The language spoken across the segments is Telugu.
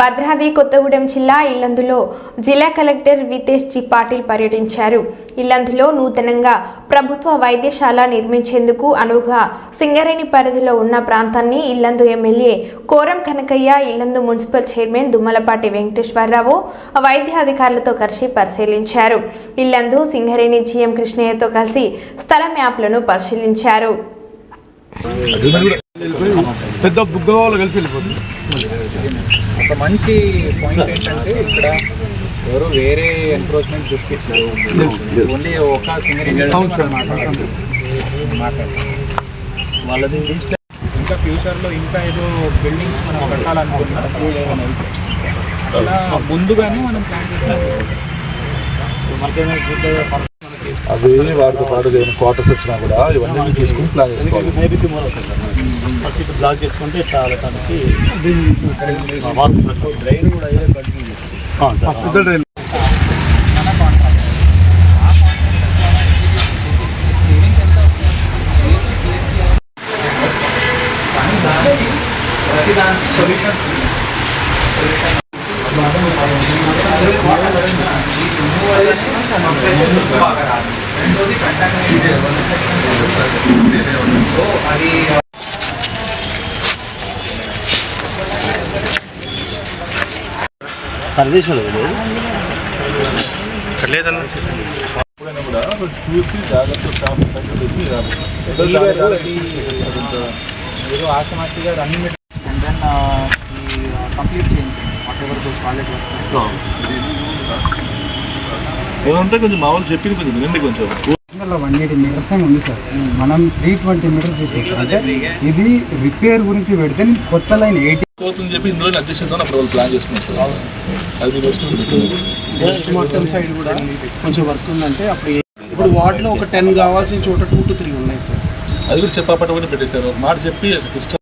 భద్రాద్రి కొత్తగూడెం జిల్లా ఇల్లందులో జిల్లా కలెక్టర్ వితేష్ జి పాటిల్ పర్యటించారు. ఇల్లందులో నూతనంగా ప్రభుత్వ వైద్యశాల నిర్మించేందుకు అనువుగా సింగరేణి పరిధిలో ఉన్న ప్రాంతాన్ని Yellandu MLA Koram Kanakaiah Yellandu municipal chairman Dummalapati Venkateswara Rao వైద్య అధికారులతో కలిసి పరిశీలించారు. ఇల్లందు సింగరేణి జీఎం కృష్ణయ్యతో కలిసి స్థల మ్యాప్లను పరిశీలించారు. పెద్ద బుగ్గ వాళ్ళు కలిసి వెళ్ళిపోతుంది. ఒక మంచి పాయింట్ ఏంటంటే ఇక్కడ ఎవరు వేరే ఎన్క్రోచ్మెంట్ బిస్కెట్స్ ఓన్లీ ఒక సింగర్ వాళ్ళది ఇంకా ఫ్యూచర్లో ఇంకా ఏదో బిల్డింగ్స్ మనం కట్టాలనుకుంటున్నాం అలా ముందుగానే మనం ప్లాన్ చేసినాం అవి వాటితో పాటు ఏమైనా క్వార్టర్స్ వచ్చినా కూడా ఇవన్నీ తీసుకుని ప్లాన్ చేసుకోవాలి. బ్లాక్ చేసుకుంటే చాలా తనకి డ్రైన్ కూడా కంటిన్యూ పెద్ద డ్రైన్ పరదేశాలు ఎప్పుడైనా కూడా చూసి జాగ్రత్త స్టాఫ్ తగ్గించి రావాలి. ఏదో ఆసమాసిగా రన్నింగ్ అండ్ దెన్ కంప్లీట్ చేయించండి whatever those college works ఏమంటే కొంచెం మామూలు చెప్పింది కొంచెం వినండి కొంచెం. వన్ ఎయిటీ మీటర్స్ ఏమి ఉంది సార్? మనం త్రీ ట్వంటీ మీటర్స్ ఇది రిపేర్ గురించి పెడితే కొత్త లైన్ ఎయిటీ పోతుంది చెప్పి ఇందులో అప్పుడు వాళ్ళు ప్లాన్ సార్. అది సైడ్ కూడా కొంచెం వర్క్ ఉందంటే అప్పుడు ఇప్పుడు వార్డులో ఒక టెన్ కావాల్సిన చోట టూ టు త్రీ ఉన్నాయి సార్. అది కూడా పెట్టేశారు. మాట చెప్పి సిస్టమ్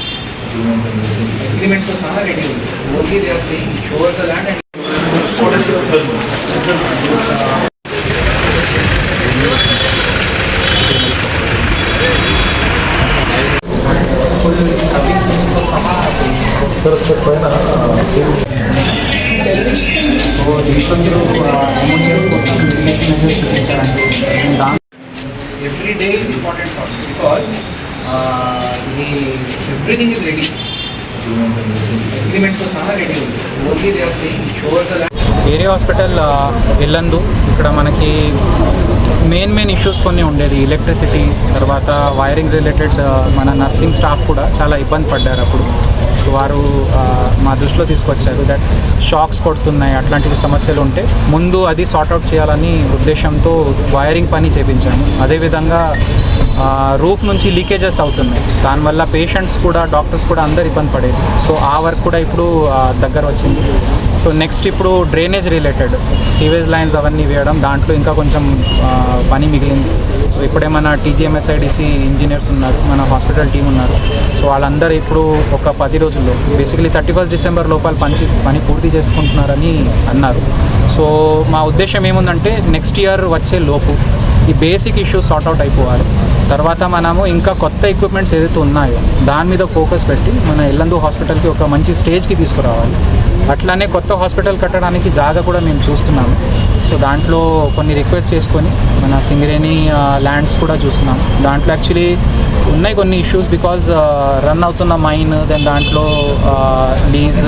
బికాస్ ఇది ఎవ్రీథింగ్ ఈజ్ రెడీ అగ్రిమెంట్స్ సహా రెడీ ఉంది only they are saying shore the land and so దీంట్లో అమోనియం కోసం మెజర్స్ చూపించాలంటే every day is important for because me everything is ready సహా రెడీ ఉంది. Only they are shore the area hospital వెళ్ళందు. ఇక్కడ మనకి మెయిన్ మెయిన్ ఇష్యూస్ కొన్ని ఉండేది. ఎలక్ట్రిసిటీ తర్వాత వైరింగ్ రిలేటెడ్ మన నర్సింగ్ స్టాఫ్ కూడా చాలా ఇబ్బంది పడ్డారు అప్పుడు. సో వారు మా దృష్టిలో తీసుకొచ్చారు దట్ షాక్స్ కొడుతున్నాయి అట్లాంటివి సమస్యలు ఉంటే ముందు అది సార్ట్అవుట్ చేయాలని ఉద్దేశంతో వైరింగ్ పని చేపించాము. అదేవిధంగా రూఫ్ నుంచి లీకేజెస్ అవుతున్నాయి. దానివల్ల పేషెంట్స్ కూడా డాక్టర్స్ కూడా అందరు ఇబ్బంది పడేది. సో ఆ వర్క్ కూడా ఇప్పుడు దగ్గర వచ్చింది. సో నెక్స్ట్ ఇప్పుడు డ్రైనేజ్ రిలేటెడ్. సీవేజ్ లైన్స్ అవన్నీ వేయడం దాంట్లో ఇంకా కొంచెం పని మిగిలింది. సో ఇప్పుడే మన టీజీఎంఎస్ఐడిసి ఇంజనీర్స్ ఉన్నారు మన హాస్పిటల్ టీం ఉన్నారు. సో వాళ్ళందరూ ఇప్పుడు ఒక పది రోజుల్లో బేసికలీ థర్టీ ఫస్ట్ డిసెంబర్ లోపల పని పని పూర్తి చేసుకుంటున్నారని అన్నారు. సో మా ఉద్దేశం ఏముందంటే నెక్స్ట్ ఇయర్ వచ్చే లోపు ఈ బేసిక్ ఇష్యూస్ సార్ట్అవుట్ అయిపోవాలి. తర్వాత మనము ఇంకా కొత్త ఎక్విప్మెంట్స్ ఏదైతే ఉన్నాయో దాని మీద ఫోకస్ పెట్టి మన ఎల్లందు హాస్పిటల్కి ఒక మంచి స్టేజ్కి తీసుకురావాలి. అట్లానే కొత్త హాస్పిటల్ కట్టడానికి జాగా కూడా మేము చూస్తున్నాము. సో దాంట్లో కొన్ని రిక్వెస్ట్ చేసుకొని మన సింగరేణి ల్యాండ్స్ కూడా చూస్తున్నాం. దాంట్లో యాక్చువల్లీ ఉన్నాయి కొన్ని ఇష్యూస్ బికాజ్ రన్ అవుతున్న మైన్ దెన్ దాంట్లో లీజ్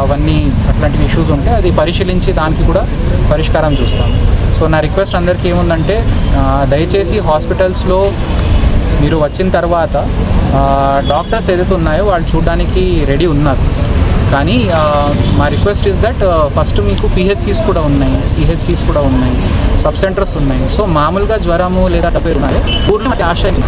అవన్నీ అట్లాంటివి ఇష్యూస్ ఉంటే అది పరిశీలించి దానికి కూడా పరిష్కారం చూస్తాము. సో నా రిక్వెస్ట్ అందరికీ ఏముందంటే దయచేసి హాస్పిటల్స్లో మీరు వచ్చిన తర్వాత డాక్టర్స్ ఏదైతే ఉన్నాయో వాళ్ళు చూడడానికి రెడీ ఉన్నారు. కానీ మా రిక్వెస్ట్ ఇస్ దట్ ఫస్ట్ మీకు పిహెచ్సిస్ కూడా ఉన్నాయి సిహెచ్సిస్ కూడా ఉన్నాయి సబ్ సెంటర్స్ ఉన్నాయి. సో మామూలుగా జ్వరము లేదా డబ్బు ఉన్నాయో ఊర్లో ఆశ రద్దీ